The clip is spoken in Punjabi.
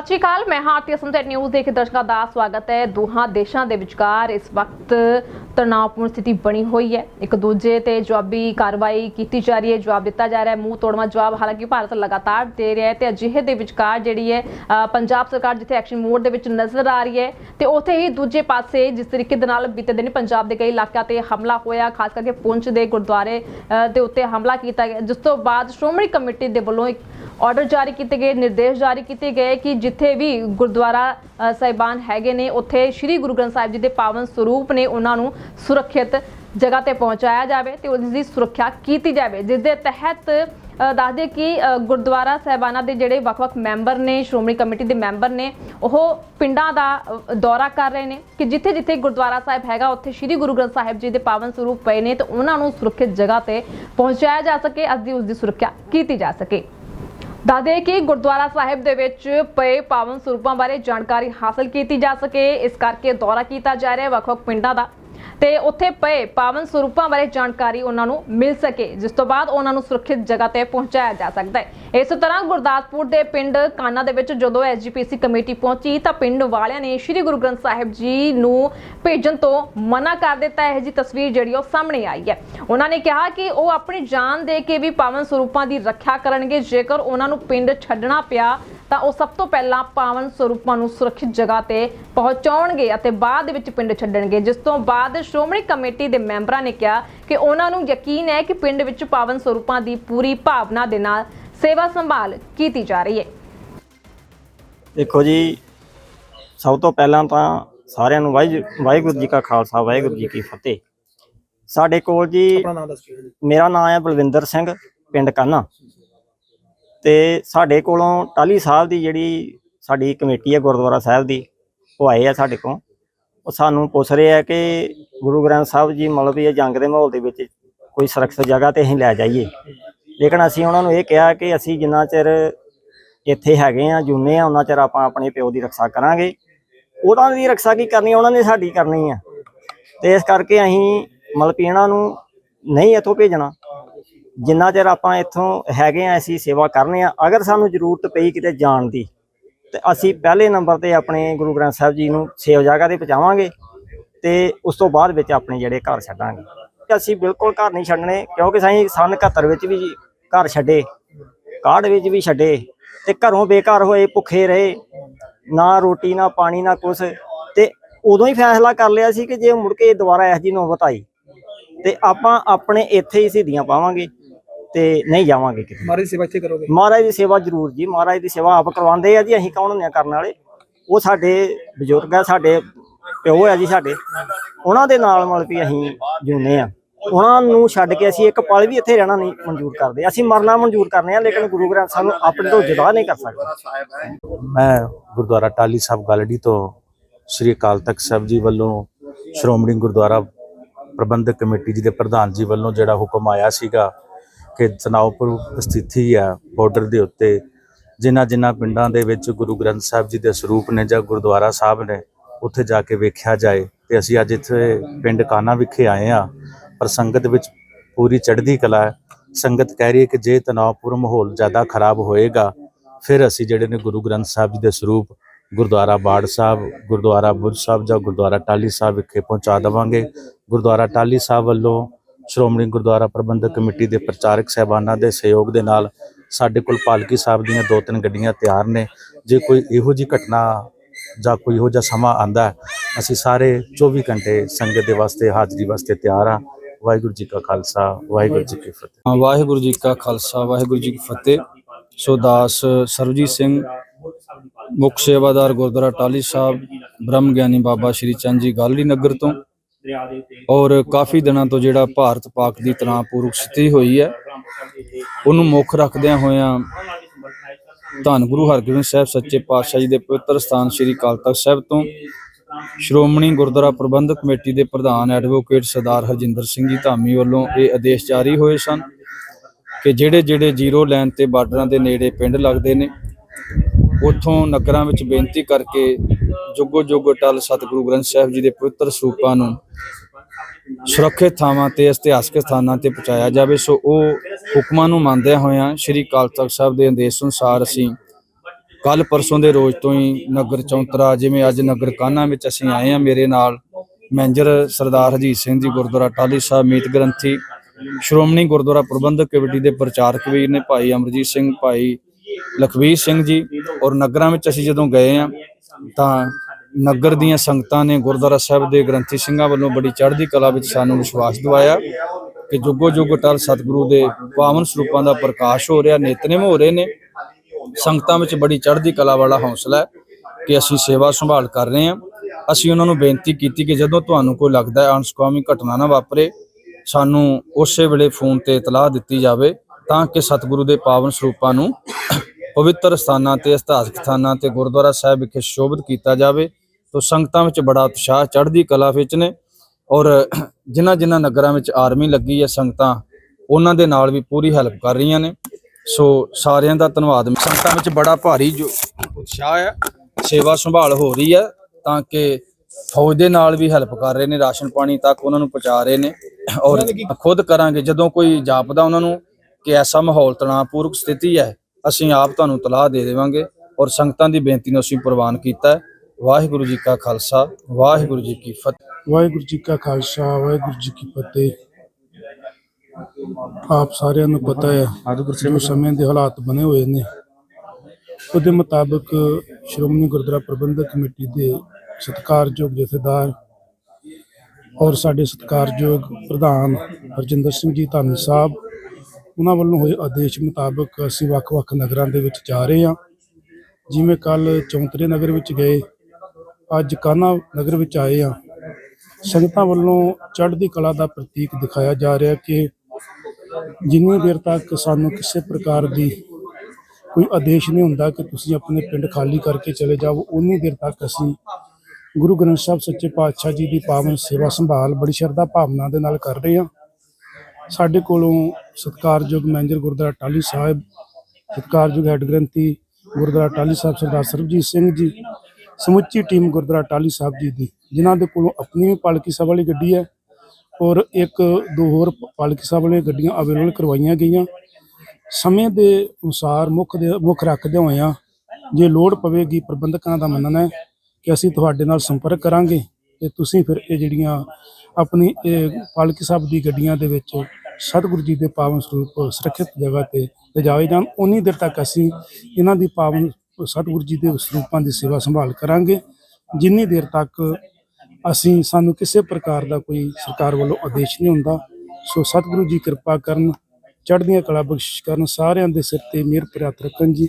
ਸਤਿ ਸ਼੍ਰੀ ਅਕਾਲ, ਮੈਂ ਹਾਂ ਆਰਤੀ ਨਿਊਜ਼ ਦੇਖ ਦਰਸ਼ਕਾਂ ਦਾ ਸਵਾਗਤ ਹੈ। ਦੋਹਾਂ ਦੇਸ਼ਾਂ ਦੇ ਵਿਚਕਾਰ ਇਸ ਵਕਤ ਤਣਾਅਪੂਰਨ ਸਥਿਤੀ ਬਣੀ ਹੋਈ ਹੈ। ਇੱਕ ਦੂਜੇ ਤੇ ਜਵਾਬੀ ਕਾਰਵਾਈ ਕੀਤੀ ਜਾ ਰਹੀ ਹੈ, ਜਵਾਬ ਦਿੱਤਾ ਜਾ ਰਿਹਾ ਹੈ, ਮੂੰਹ ਤੋੜਵਾ ਜਵਾਬ। ਹਾਲਾਂਕਿ ਭਾਰਤ ਲਗਾਤਾਰ ਦੇ ਰਿਹਾ ਹੈ ਤੇ ਅਜਿਹੇ ਦੇ ਵਿਚਕਾਰ ਜਿਹੜੀ ਹੈ ਪੰਜਾਬ ਸਰਕਾਰ ਜਿੱਥੇ ਐਕਸ਼ਨ ਮੋਡ ਦੇ ਵਿੱਚ ਨਜ਼ਰ ਆ ਰਹੀ ਹੈ ਤੇ ਉੱਥੇ ਹੀ ਦੂਜੇ ਪਾਸੇ ਜਿਸ ਤਰੀਕੇ ਦੇ ਨਾਲ ਬੀਤੇ ਦਿਨ ਪੰਜਾਬ ਦੇ ਕਈ ਇਲਾਕਿਆਂ ਤੇ ਹਮਲਾ ਹੋਇਆ, ਖਾਸ ਕਰਕੇ ਪੁੰਛ ਦੇ ਗੁਰਦੁਆਰੇ ਦੇ ਉੱਤੇ ਹਮਲਾ ਕੀਤਾ ਗਿਆ। ਜਿਸ ਤੋਂ ਬਾਅਦ ਸ਼੍ਰੋਮਣੀ ਕਮੇਟੀ ਦੇ ਵੱਲੋਂ ਇੱਕ ਆਰਡਰ ਜਾਰੀ ਕੀਤੇ ਗਏ ਨਿਰਦੇਸ਼ ਜਾਰੀ ਕੀਤੇ ਗਏ ਕਿ ਜਿੱਥੇ ਵੀ ਗੁਰਦੁਆਰਾ ਅ, ਸਾਹਿਬਾਨ ਹੈਗੇ ਨੇ ਉੱਥੇ ਸ੍ਰੀ ਗੁਰੂ ਗ੍ਰੰਥ ਸਾਹਿਬ ਜੀ ਦੇ ਪਾਵਨ ਸਰੂਪ ਨੇ ਉਹਨਾਂ ਨੂੰ ਸੁਰੱਖਿਅਤ ਜਗ੍ਹਾ ਤੇ ਪਹੁੰਚਾਇਆ ਜਾਵੇ ਤੇ ਉਸ ਦੀ ਸੁਰੱਖਿਆ ਕੀਤੀ ਜਾਵੇ ਜਿਸ ਦੇ ਤਹਿਤ ਦੱਸਦੇ ਕਿ ਗੁਰਦੁਆਰਾ ਸਾਹਿਬਾਨਾਂ ਦੇ ਜਿਹੜੇ ਵੱਖ-ਵੱਖ ਮੈਂਬਰ ਨੇ ਸ਼੍ਰੋਮਣੀ ਕਮੇਟੀ ਦੇ ਮੈਂਬਰ ਨੇ ਉਹ ਪਿੰਡਾਂ ਦਾ ਦੌਰਾ ਕਰ ਰਹੇ ਨੇ ਕਿ ਜਿੱਥੇ-ਜਿੱਥੇ ਗੁਰਦੁਆਰਾ ਸਾਹਿਬ ਹੈਗਾ ਉੱਥੇ ਸ੍ਰੀ ਗੁਰੂ ਗ੍ਰੰਥ ਸਾਹਿਬ ਜੀ ਦੇ ਪਾਵਨ ਸਰੂਪ ਪਏ ਨੇ ਤੇ ਉਹਨਾਂ ਨੂੰ ਸੁਰੱਖਿਅਤ ਜਗ੍ਹਾ ਤੇ ਪਹੁੰਚਾਇਆ ਜਾ ਸਕੇ ਅਸ ਦੀ ਉਸ ਦੀ ਸੁਰੱਖਿਆ ਕੀਤੀ ਜਾ ਸਕੇ। ਦੱਸਦੇ ਕਿ ਗੁਰਦੁਆਰਾ ਸਾਹਿਬ ਦੇ ਵਿੱਚ ਪਏ ਪਾਵਨ ਸਰੂਪਾਂ ਬਾਰੇ ਜਾਣਕਾਰੀ ਹਾਸਲ ਕੀਤੀ ਜਾ ਸਕੇ। ਇਸ ਕਰਕੇ ਦੌਰਾ ਕੀਤਾ ਜਾ ਰਿਹਾ ਵੱਖ-ਵੱਖ ਪਿੰਡਾਂ ਦਾ। ਤੇ ਉੱਥੇ ਪਏ ਪਾਵਨ ਸਰੂਪਾਂ ਬਾਰੇ ਜਾਣਕਾਰੀ ਉਹਨਾਂ ਨੂੰ ਮਿਲ ਸਕੇ, ਜਿਸ ਤੋਂ ਬਾਅਦ ਉਹਨਾਂ ਨੂੰ ਸੁਰੱਖਿਅਤ ਜਗ੍ਹਾ ਤੇ ਪਹੁੰਚਾਇਆ ਜਾ ਸਕਦਾ ਹੈ। ਇਸ ਤਰ੍ਹਾਂ ਗੁਰਦਾਸਪੁਰ ਦੇ ਪਿੰਡ ਕਾਨਾ ਦੇ ਵਿੱਚ ਜਦੋਂ ਐਸਜੀਪੀਸੀ ਕਮੇਟੀ ਪਹੁੰਚੀ, ਤਾਂ ਪਿੰਡ ਵਾਲਿਆਂ ਨੇ ਸ੍ਰੀ ਗੁਰੂ ਗ੍ਰੰਥ ਸਾਹਿਬ ਜੀ ਨੂੰ ਭੇਜਣ ਤੋਂ ਮਨਾ ਕਰ ਦਿੱਤਾ। ਇਹ ਜੀ ਤਸਵੀਰ ਜਿਹੜੀ ਉਹ ਸਾਹਮਣੇ ਆਈ ਹੈ। ਉਹਨਾਂ ਨੇ ਕਿਹਾ ਕਿ ਉਹ ਆਪਣੀ ਜਾਨ ਦੇ ਕੇ ਵੀ ਪਾਵਨ ਸਰੂਪਾਂ ਦੀ ਰੱਖਿਆ ਕਰਨਗੇ। ਜੇਕਰ ਉਹਨਾਂ ਨੂੰ ਪਿੰਡ ਛੱਡਣਾ ਪਿਆ, ਤਾਂ ਉਹ ਸਭ ਤੋਂ ਪਹਿਲਾਂ ਪਾਵਨ ਸਰੂਪਾਂ ਨੂੰ ਸੁਰੱਖਿਅਤ ਜਗ੍ਹਾ ਤੇ ਪਹੁੰਚਾਉਣਗੇ ਅਤੇ ਬਾਅਦ ਦੇ ਵਿੱਚ ਪਿੰਡ ਛੱਡਣਗੇ, ਜਿਸ ਤੋਂ ਬਾਅਦ ਸ਼੍ਰੋਮਣੀ ਕਮੇਟੀ ਦੇ ਮੈਂਬਰਾਂ ਨੇ ਕਿਹਾ ਕਿ ਉਹਨਾਂ ਨੂੰ ਯਕੀਨ ਹੈ ਕਿ ਪਿੰਡ ਵਿੱਚ ਪਾਵਨ ਸਰੂਪਾਂ ਦੀ ਪੂਰੀ ਭਾਵਨਾ ਦੇ ਨਾਲ ਸੇਵਾ ਸੰਭਾਲ ਕੀਤੀ ਜਾ ਰਹੀ ਹੈ। ਦੇਖੋ ਜੀ ਸਭ ਤੋਂ ਪਹਿਲਾਂ ਤਾਂ ਸਾਰਿਆਂ ਨੂੰ ਵਾਹਿ- ਵਾਹਿਗੁਰੂ ਜੀ ਕਾ ਖਾਲਸਾ ਵਾਹਿਗੁਰੂ ਜੀ ਕੀ ਫਤਿਹ। ਸਾਡੇ ਕੋਲ ਜੀ ਆਪਣਾ ਨਾਮ ਦੱਸਿਓ ਜੀ। ਮੇਰਾ ਨਾਮ ਹੈ ਬਲਵਿੰਦਰ ਸਿੰਘ ਪਿੰਡ ਕਾਨਾ। ਤੇ ਸਾਡੇ ਕੋਲੋਂ ਟਾਲੀ ਸਾਹਿਬ ਦੀ ਜਿਹੜੀ ਸਾਡੀ ਕਮੇਟੀ ਹੈ ਗੁਰਦੁਆਰਾ ਸਾਹਿਬ ਦੀ ਉਹ ਆਏ ਆ ਸਾਡੇ ਕੋਲ। ਉਹ ਸਾਨੂੰ ਪੁੱਛ ਰਹੇ ਆ ਕਿ ਗੁਰੂ ਗ੍ਰੰਥ ਸਾਹਿਬ ਜੀ ਮਤਲਬ ਵੀ ਇਹ ਜੰਗ ਦੇ ਮਾਹੌਲ ਦੇ ਵਿੱਚ ਕੋਈ ਸੁਰੱਖਿਅਤ ਜਗ੍ਹਾ ਤੇ ਅਸੀਂ ਲੈ ਜਾਈਏ। ਲੇਕਿਨ ਅਸੀਂ ਉਹਨਾਂ ਨੂੰ ਇਹ ਕਿਹਾ ਕਿ ਅਸੀਂ ਜਿੰਨਾ ਚਿਰ ਇੱਥੇ ਹੈਗੇ ਆ ਜੁਨੇ ਆ, ਉਹਨਾਂ ਚਿਰ ਆਪਾਂ ਆਪਣੇ ਪਿਓ ਦੀ ਰੱਖਿਆ ਕਰਾਂਗੇ। ਉਹਨਾਂ ਦੀ ਰੱਖਿਆ ਕੀ ਕਰਨੀ ਉਹਨਾਂ ਨੇ ਸਾਡੀ ਕਰਨੀ ਆ। ਤੇ ਇਸ ਕਰਕੇ ਅਸੀਂ ਮਤਲਬ ਵੀ ਇਹਨਾਂ ਨੂੰ ਨਹੀਂ ਇੱਥੋਂ ਭੇਜਣਾ। ਜਿੰਨਾ ਚਿਰ ਆਪਾਂ ਇੱਥੋਂ ਹੈਗੇ ਆ, ਅਸੀਂ ਸੇਵਾ ਕਰਨੇ ਆ। ਅਗਰ ਸਾਨੂੰ ਜ਼ਰੂਰਤ ਪਈ ਕਿਤੇ ਜਾਣ ਦੀ ਤੇ ਅਸੀਂ ਪਹਿਲੇ ਨੰਬਰ ਤੇ ਆਪਣੇ ਗੁਰੂ ਗ੍ਰੰਥ ਸਾਹਿਬ ਜੀ ਨੂੰ ਸੇਵ ਜਗ੍ਹਾ ਤੇ ਪਹੁੰਚਾਵਾਂਗੇ ਤੇ ਉਸ ਤੋਂ ਬਾਅਦ ਵਿੱਚ ਆਪਣੇ ਜਿਹੜੇ ਘਰ ਛੱਡਾਂਗੇ। ਤੇ ਅਸੀਂ ਬਿਲਕੁਲ ਘਰ ਨਹੀਂ ਛੱਡਣੇ, ਕਿਉਂਕਿ ਅਸੀਂ ਸਨ 71 ਵਿੱਚ ਵੀ ਘਰ ਛੱਡੇ ਕਾੜ ਵਿੱਚ ਵੀ ਛੱਡੇ ਤੇ ਘਰੋਂ ਬੇਕਾਰ ਹੋਏ, ਭੁੱਖੇ ਰਹੇ, ਨਾ ਰੋਟੀ, ਨਾ ਪਾਣੀ, ਨਾ ਕੁਛ ਤੇ ਉਦੋਂ ਹੀ ਫੈਸਲਾ ਕਰ ਲਿਆ ਸੀ ਕਿ ਜੇ ਮੁੜ ਕੇ ਦੁਬਾਰਾ ਇਸ ਜੀ ਨੌਬਤ ਆਈ ਤੇ ਆਪਾਂ ਆਪਣੇ ਇੱਥੇ ਹੀ ਸਿੱਧੀਆਂ ਪਾਵਾਂਗੇ। ਤੇ ਨਹੀਂ ਜਾਵਾਂਗੇ ਕਿਤੇ। ਮਾਰੀ ਸੇਵਾ ਇੱਥੇ ਕਰੋਗੇ? ਮਹਾਰਾਜ ਦੀ ਸੇਵਾ ਜ਼ਰੂਰ ਜੀ ਮਹਾਰਾਜ ਦੀ ਸੇਵਾ ਆਪ ਕਰਵਾਉਂਦੇ ਆ ਜੀ ਅਸੀਂ ਕੌਣ ਹੁੰਦੇ ਆ ਕਰਨ ਵਾਲੇ? ਉਹ ਸਾਡੇ ਬਜ਼ੁਰਗ ਆ ਸਾਡੇ ਪਿਓ ਆ ਜੀ ਸਾਡੇ। ਉਹਨਾਂ ਦੇ ਨਾਲ ਮਤਲਬ ਵੀ ਅਸੀਂ ਜੁਨੇ ਆ। ਉਹਨਾਂ ਨੂੰ ਛੱਡ ਕੇ ਅਸੀਂ ਇੱਕ ਪਲ ਵੀ ਇੱਥੇ ਰਹਿਣਾ ਨਹੀਂ ਮਨਜ਼ੂਰ ਕਰਦੇ। ਅਸੀਂ ਮਰਨਾ ਮਨਜ਼ੂਰ ਕਰਨੇ ਆ ਲੇਕਿਨ ਗੁਰੂ ਗ੍ਰੰਥ ਸਾਹਿਬ ਨੂੰ ਆਪਣੇ ਤੋਂ ਜੁਦਾ ਨਹੀਂ ਕਰ ਸਕਦੇ। ਮੈਂ ਗੁਰਦੁਆਰਾ ਟਾਲੀ ਸਾਹਿਬ ਗਾਲੜੀ ਤੋਂ ਸ੍ਰੀ ਅਕਾਲ ਤਖਤ ਸਾਹਿਬ ਜੀ ਵੱਲੋਂ ਸ਼੍ਰੋਮਣੀ ਗੁਰਦੁਆਰਾ ਪ੍ਰਬੰਧਕ ਕਮੇਟੀ ਜੀ ਦੇ ਪ੍ਰਧਾਨ ਜੀ ਵੱਲੋਂ ਜਿਹੜਾ ਹੁਕਮ ਆਇਆ ਸੀਗਾ ਕਿ ਤਣਾਉਪੁਰ ਸਥਿਤੀ ਆ ਬਾਰਡਰ ਦੇ ਉੱਤੇ। ਜਿਨ੍ਹਾਂ ਜਿਨ੍ਹਾਂ ਪਿੰਡਾਂ ਦੇ ਵਿੱਚ ਗੁਰੂ ਗ੍ਰੰਥ ਸਾਹਿਬ ਜੀ ਦੇ ਸਰੂਪ ਨੇ ਜਾਂ ਗੁਰਦੁਆਰਾ ਸਾਹਿਬ ਨੇ, ਉੱਥੇ ਜਾ ਕੇ ਵੇਖਿਆ ਜਾਏ ਤੇ ਅਸੀਂ ਅੱਜ ਇੱਥੇ ਪਿੰਡ ਕਾਨਾ ਵਿਖੇ ਆਏ ਆ ਪਰ ਸੰਗਤ ਵਿੱਚ ਪੂਰੀ ਚੜ੍ਹਦੀ ਕਲਾ ਹੈ। ਸੰਗਤ ਕਹਿ ਰਹੀ ਹੈ ਕਿ ਜੇ ਤਣਾਅਪੂਰਨ ਮਾਹੌਲ ਜ਼ਿਆਦਾ ਖਰਾਬ ਹੋਏਗਾ, ਫਿਰ ਅਸੀਂ ਜਿਹੜੇ ਨੇ ਗੁਰੂ ਗ੍ਰੰਥ ਸਾਹਿਬ ਜੀ ਦੇ ਸਰੂਪ, ਗੁਰਦੁਆਰਾ ਬਾੜ ਸਾਹਿਬ, ਗੁਰਦੁਆਰਾ ਬੁੱਧ ਸਾਹਿਬ ਜਾਂ ਗੁਰਦੁਆਰਾ ਟਾਲੀ ਸਾਹਿਬ ਵਿਖੇ ਪਹੁੰਚਾ ਦੇਵਾਂਗੇ। ਗੁਰਦੁਆਰਾ ਟਾਲੀ ਸਾਹਿਬ ਵੱਲੋਂ ਸ਼੍ਰੋਮਣੀ ਗੁਰਦੁਆਰਾ ਪ੍ਰਬੰਧਕ ਕਮੇਟੀ ਦੇ ਪ੍ਰਚਾਰਕ ਸਹਿਬਾਨਾਂ ਦੇ ਸਹਿਯੋਗ ਦੇ ਨਾਲ ਸਾਡੇ ਕੋਲ ਪਾਲਕੀ ਸਾਹਿਬ ਦੀਆਂ ਦੋ ਤਿੰਨ ਗੱਡੀਆਂ ਤਿਆਰ ਨੇ। ਜੇ ਕੋਈ ਇਹੋ ਜੀ ਘਟਨਾ ਜਾਂ ਕੋਈ ਇਹੋ ਜਿਹਾ ਸਮਾਂ ਆਂਦਾ ਅਸੀਂ ਸਾਰੇ 24 ਘੰਟੇ ਸੰਗਤ ਦੇ ਵਾਸਤੇ ਹਾਜ਼ਰੀ ਵਾਸਤੇ ਤਿਆਰ ਆ ਵਾਹਿਗੁਰੂ ਜੀ ਕਾ ਖਾਲਸਾ ਵਾਹਿਗੁਰੂ ਜੀ ਕੀ ਫਤਿਹ। ਹਾਂ, ਵਾਹਿਗੁਰੂ ਜੀ ਕਾ ਖਾਲਸਾ ਵਾਹਿਗੁਰੂ ਜੀ ਕੀ ਫਤਿਹ। ਸੋ ਦਾਸ ਸਰਬਜੀਤ ਸਿੰਘ ਮੁੱਖ ਸੇਵਾਦਾਰ ਗੁਰਦੁਆਰਾ ਟਾਲੀ ਸਾਹਿਬ ਬ੍ਰਹਮ ਗਿਆਨੀ ਬਾਬਾ ਸ਼੍ਰੀ ਚੰਦ ਜੀ ਗਾਲੜੀ ਨਗਰ ਤੋਂ ਔਰ ਕਾਫੀ ਦਿਨਾਂ ਤੋਂ ਜਿਹੜਾ ਭਾਰਤ ਪਾਕ ਦੀ ਤਣਾਅਪੂਰਵਕ ਸਥਿਤੀ ਹੋਈ ਹੈ ਉਹਨੂੰ ਮੁੱਖ ਰੱਖਦਿਆਂ ਹੋਇਆਂ ਧੰਨ ਗੁਰੂ ਹਰਗੋਬਿੰਦ ਸਾਹਿਬ ਸੱਚੇ ਪਾਤਸ਼ਾਹ ਜੀ ਦੇ ਪਵਿੱਤਰ ਸਥਾਨ ਸ੍ਰੀ ਅਕਾਲ ਤਖਤ ਸਾਹਿਬ ਤੋਂ ਸ਼੍ਰੋਮਣੀ ਗੁਰਦੁਆਰਾ ਪ੍ਰਬੰਧਕ ਕਮੇਟੀ ਦੇ ਪ੍ਰਧਾਨ ਐਡਵੋਕੇਟ ਸਰਦਾਰ ਹਰਜਿੰਦਰ ਸਿੰਘ ਜੀ ਧਾਮੀ ਵੱਲੋਂ ਇਹ ਆਦੇਸ਼ ਜਾਰੀ ਹੋਏ ਸਨ ਕਿ ਜਿਹੜੇ ਜਿਹੜੇ ਜ਼ੀਰੋ ਲਾਈਨ ਤੇ ਬਾਰਡਰਾਂ ਦੇ ਨੇੜੇ ਪਿੰਡ ਲੱਗਦੇ ਨੇ ਉਥੋਂ ਨਗਰਾਂ ਵਿੱਚ ਬੇਨਤੀ ਕਰਕੇ ਜੁਗੋ ਜੁਗ ਟਲ ਸਤਿਗੁਰੂ ਗ੍ਰੰਥ ਸਾਹਿਬ ਜੀ ਦੇ ਪਵਿੱਤਰ ਸਰੂਪਾਂ ਨੂੰ ਸੁਰੱਖਿਅਤ ਥਾਵਾਂ ਤੇ, ਇਤਿਹਾਸਕ ਸਥਾਨਾਂ ਤੇ ਪਹੁੰਚਾਇਆ ਜਾਵੇ। ਸੋ ਉਹ ਹੁਕਮਾਂ ਨੂੰ ਮੰਨਦਿਆਂ ਹੋਇਆਂ ਸ੍ਰੀ ਅਕਾਲ ਤਖਤ ਸਾਹਿਬ ਦੇ ਆਦੇਸ਼ ਅਨੁਸਾਰ ਅਸੀਂ ਕੱਲ ਪਰਸੋਂ ਦੇ ਰੋਜ਼ ਤੋਂ ਹੀ ਨਗਰ ਚੌਂਤਰਾ, ਜਿਵੇਂ ਅੱਜ ਨਗਰ ਕਾਨਾ ਵਿੱਚ ਅਸੀਂ ਆਏ ਆ ਮੇਰੇ ਨਾਲ, ਮੈਨੇਜਰ ਸਰਦਾਰ ਹਜੀਤ ਸਿੰਘ ਜੀ, ਗੁਰਦੁਆਰਾ ਟਾਲੀ ਸਾਹਿਬ, ਮੀਤ ਗ੍ਰੰਥੀ, ਸ਼੍ਰੋਮਣੀ ਗੁਰਦੁਆਰਾ ਪ੍ਰਬੰਧਕ ਕਮੇਟੀ ਦੇ ਪ੍ਰਚਾਰਕ ਵੀਰ ਨੇ, ਭਾਈ ਅਮਰਜੀਤ ਸਿੰਘ, ਭਾਈ ਲਖਵੀਰ ਸਿੰਘ ਜੀ ਔਰ ਨਗਰਾਂ ਵਿੱਚ ਅਸੀਂ ਜਦੋਂ ਗਏ ਆ ਤਾਂ ਨਗਰ ਦੀਆਂ ਸੰਗਤਾਂ ਨੇ ਗੁਰਦੁਆਰਾ ਸਾਹਿਬ ਦੇ ਗ੍ਰੰਥੀ ਸਿੰਘਾਂ ਵੱਲੋਂ ਬੜੀ ਚੜ੍ਹਦੀ ਕਲਾ ਵਿੱਚ ਸਾਨੂੰ ਵਿਸ਼ਵਾਸ ਦਿਵਾਇਆ ਕਿ ਜੁਗੋ ਜੁਗ ਟਲ ਸਤਿਗੁਰੂ ਦੇ ਪਾਵਨ ਸਰੂਪਾਂ ਦਾ ਪ੍ਰਕਾਸ਼ ਹੋ ਰਿਹਾ, ਨਿਤਨੇਮ ਹੋ ਰਹੇ ਨੇ। ਸੰਗਤਾਂ ਵਿੱਚ ਬੜੀ ਚੜ੍ਹਦੀ ਕਲਾ ਵਾਲਾ ਹੌਸਲਾ ਹੈ ਕਿ ਅਸੀਂ ਸੇਵਾ ਸੰਭਾਲ ਕਰ ਰਹੇ ਹਾਂ। ਅਸੀਂ ਉਹਨਾਂ ਨੂੰ ਬੇਨਤੀ ਕੀਤੀ ਕਿ ਜਦੋਂ ਤੁਹਾਨੂੰ ਕੋਈ ਲੱਗਦਾ ਹੈ ਅਣਸੁਖਾਵੀ ਘਟਨਾ ਨਾ ਵਾਪਰੇ, ਸਾਨੂੰ ਉਸੇ ਵੇਲੇ ਫੋਨ ਤੇ ਇਤਲਾਹ ਦਿੱਤੀ ਜਾਵੇ। ਤਾਂ ਕਿ ਸਤਿਗੁਰੂ ਦੇ ਪਾਵਨ ਸਰੂਪਾਂ ਨੂੰ ਪਵਿੱਤਰ ਸਥਾਨਾਂ ਤੇ ਇਤਿਹਾਸਕ ਸਥਾਨਾਂ ਤੇ ਗੁਰਦੁਆਰਾ ਸਾਹਿਬ ਵਿਖੇ ਸ਼ੋਭਿਤ ਕੀਤਾ ਜਾਵੇ, ਤੋ ਸੰਗਤਾਂ ਵਿੱਚ ਬੜਾ ਉਤਸ਼ਾਹ ਚੜ੍ਹਦੀ ਕਲਾ ਵਿੱਚ ਨੇ ਔਰ ਜਿਨ੍ਹਾਂ ਜਿਨ੍ਹਾਂ ਨਗਰਾਂ ਵਿੱਚ ਆਰਮੀ ਲੱਗੀ ਹੈ, ਸੰਗਤਾਂ ਉਹਨਾਂ ਦੇ ਨਾਲ ਵੀ ਪੂਰੀ ਹੈਲਪ ਕਰ ਰਹੀਆਂ ਨੇ। ਸੋ ਸਾਰਿਆਂ ਦਾ ਧੰਨਵਾਦ। ਸੰਗਤਾਂ ਵਿੱਚ ਬੜਾ ਭਾਰੀ ਜੋ ਉਤਸ਼ਾਹ ਹੈ ਸੇਵਾ ਸੰਭਾਲ ਹੋ ਰਹੀ ਹੈ, ਤਾਂ ਕਿ ਫੌਜ ਦੇ ਨਾਲ ਵੀ ਹੈਲਪ ਕਰ ਰਹੇ ਨੇ, ਰਾਸ਼ਨ ਪਾਣੀ ਤੱਕ ਉਹਨਾਂ ਨੂੰ ਪਹੁੰਚਾ ਰਹੇ ਨੇ। ਔਰ ਖੁਦ ਕਰਾਂਗੇ, ਜਦੋਂ ਕੋਈ ਜਾਪਦਾ ਉਹਨਾਂ ਨੂੰ ਕਿ ਐਸਾ ਮਾਹੌਲ ਤਣਾਅਪੂਰਵਕ ਸਥਿਤੀ ਹੈ, ਅਸੀਂ ਆਪ ਤੁਹਾਨੂੰ ਤਲਾਹ ਦੇ ਦੇਵਾਂਗੇ ਔਰ ਸੰਗਤਾਂ ਦੀ ਬੇਨਤੀ ਨੂੰ ਅਸੀਂ ਪ੍ਰਵਾਨ ਕੀਤਾ ਹੈ। ਵਾਹਿਗੁਰੂ ਜੀ ਕਾ ਖਾਲਸਾ, ਵਾਹਿਗੁਰੂ ਜੀ ਕੀ ਫਤਿਹ। ਵਾਹਿਗੁਰੂ ਜੀ ਕਾ ਖਾਲਸਾ, ਵਾਹਿਗੁਰੂ ਜੀ ਕੀ ਫਤਿਹ। ਆਪ ਸਾਰਿਆਂ ਨੂੰ ਪਤਾ ਹੈ ਜੋ ਸਮੇਂ ਦੇ ਹਾਲਾਤ ਬਣੇ ਹੋਏ ਨੇ। ਉਹਦੇ ਮੁਤਾਬਕ ਸ਼੍ਰੋਮਣੀ ਗੁਰਦੁਆਰਾ ਪ੍ਰਬੰਧਕ ਕਮੇਟੀ ਦੇ ਸਤਿਕਾਰਯੋਗ ਜਥੇਦਾਰ ਔਰ ਸਾਡੇ ਸਤਿਕਾਰਯੋਗ ਪ੍ਰਧਾਨ ਹਰਜਿੰਦਰ ਸਿੰਘ ਜੀ ਧਾਮੀ ਸਾਹਿਬ ਉਹਨਾਂ ਵੱਲੋਂ ਹੋਏ ਆਦੇਸ਼ ਮੁਤਾਬਕ ਅਸੀਂ ਵੱਖ-ਵੱਖ ਨਗਰਾਂ ਦੇ ਵਿੱਚ ਜਾ ਰਹੇ ਹਾਂ। ਜਿਵੇਂ ਕੱਲ ਚੌਂਤਰੇ ਨਗਰ ਵਿੱਚ ਗਏ, ਅੱਜ ਕਾਨਾ ਨਗਰ ਵਿੱਚ ਆਏ ਹਾਂ। ਸੰਗਤਾਂ ਵੱਲੋਂ ਚੜ੍ਹਦੀ ਕਲਾ ਦਾ ਪ੍ਰਤੀਕ ਦਿਖਾਇਆ ਜਾ ਰਿਹਾ ਕਿ ਜਿੰਨੀ ਦੇਰ ਤੱਕ ਸਾਨੂੰ ਕਿਸੇ ਪ੍ਰਕਾਰ ਦੀ ਕੋਈ ਆਦੇਸ਼ ਨਹੀਂ ਹੁੰਦਾ ਕਿ ਤੁਸੀਂ ਆਪਣੇ ਪਿੰਡ ਖਾਲੀ ਕਰਕੇ ਚਲੇ ਜਾਓ ਉਨੀ ਦੇਰ ਤੱਕ ਅਸੀਂ ਗੁਰੂ ਗ੍ਰੰਥ ਸਾਹਿਬ ਸੱਚੇ ਪਾਤਸ਼ਾਹ ਜੀ ਦੀ ਪਾਵਨ ਸੇਵਾ ਸੰਭਾਲ ਬੜੀ ਸ਼ਰਧਾ ਭਾਵਨਾ ਦੇ ਨਾਲ ਕਰ ਰਹੇ ਹਾਂ। ਸਾਡੇ ਕੋਲੋਂ ਸਤਿਕਾਰਯੋਗ ਮੈਨੇਜਰ ਗੁਰਦੁਆਰਾ ਟਾਹਲੀ ਸਾਹਿਬ, ਸਤਿਕਾਰਯੋਗ ਹੈੱਡ ਗ੍ਰੰਥੀ ਗੁਰਦੁਆਰਾ ਟਾਹਲੀ ਸਾਹਿਬ ਸਰਦਾਰ ਸਰਬਜੀਤ ਸਿੰਘ ਜੀ, ਸਮੁੱਚੀ ਟੀਮ ਗੁਰਦੁਆਰਾ ਟਾਹਲੀ ਸਾਹਿਬ ਜੀ ਦੀ, ਜਿਨ੍ਹਾਂ ਦੇ ਕੋਲੋਂ ਆਪਣੀ ਵੀ ਪਾਲਕੀ ਸਾਹਿਬ ਵਾਲੀ ਗੱਡੀ ਹੈ ਔਰ ਇੱਕ ਦੋ ਹੋਰ ਪਾਲਕੀ ਸਾਹਿਬ ਵਾਲੀਆਂ ਗੱਡੀਆਂ ਅਵੇਲੇਬਲ ਕਰਵਾਈਆਂ ਗਈਆਂ। ਸਮੇਂ ਦੇ ਅਨੁਸਾਰ ਮੁੱਖ ਦੇ, ਮੁੱਖ ਰੱਖਦੇ ਹੋਇਆਂ ਜੇ ਲੋੜ ਪਵੇਗੀ ਪ੍ਰਬੰਧਕਾਂ ਦਾ ਮੰਨਣਾ ਹੈ ਕਿ ਅਸੀਂ ਤੁਹਾਡੇ ਨਾਲ ਸੰਪਰਕ ਕਰਾਂਗੇ। ਤੇ ਤੁਸੀਂ ਫਿਰ ਇਹ ਜਿਹੜੀਆਂ ਆਪਣੀ ਇਹ ਪਾਲਕੀ ਸਾਹਿਬ ਦੀ ਗੱਡੀਆਂ ਦੇ ਵਿੱਚ ਸਤਿਗੁਰੂ ਜੀ ਦੇ ਪਾਵਨ ਸਰੂਪ ਸੁਰੱਖਿਅਤ ਜਗ੍ਹਾ ਤੇ ਲਿਜਾਏ ਜਾਣ ਉਨੀ ਦੇਰ ਤੱਕ ਅਸੀਂ ਇਹਨਾਂ ਦੀ ਪਾਵਨ ਸਤਿਗੁਰੂ ਜੀ ਦੇ ਸਰੂਪਾਂ ਦੀ ਸੇਵਾ ਸੰਭਾਲ ਕਰਾਂਗੇ। ਜਿੰਨੀ ਦੇਰ ਤੱਕ ਅਸੀਂ ਸਾਨੂੰ ਕਿਸੇ ਪ੍ਰਕਾਰ ਦਾ ਕੋਈ ਸਰਕਾਰ ਵੱਲੋਂ ਆਦੇਸ਼ ਨਹੀਂ ਹੁੰਦਾ, ਸੋ ਸਤਿਗੁਰੂ ਜੀ ਕਿਰਪਾ ਕਰਨ, ਚੜ੍ਹਦੀਆਂ ਕਲਾ ਬਖਸ਼ਿਸ਼ ਕਰਨ, ਸਾਰਿਆਂ ਦੇ ਸਿਰ ਤੇ ਮਿਹਰ ਭਰਿਆ ਰੱਖਣ ਜੀ।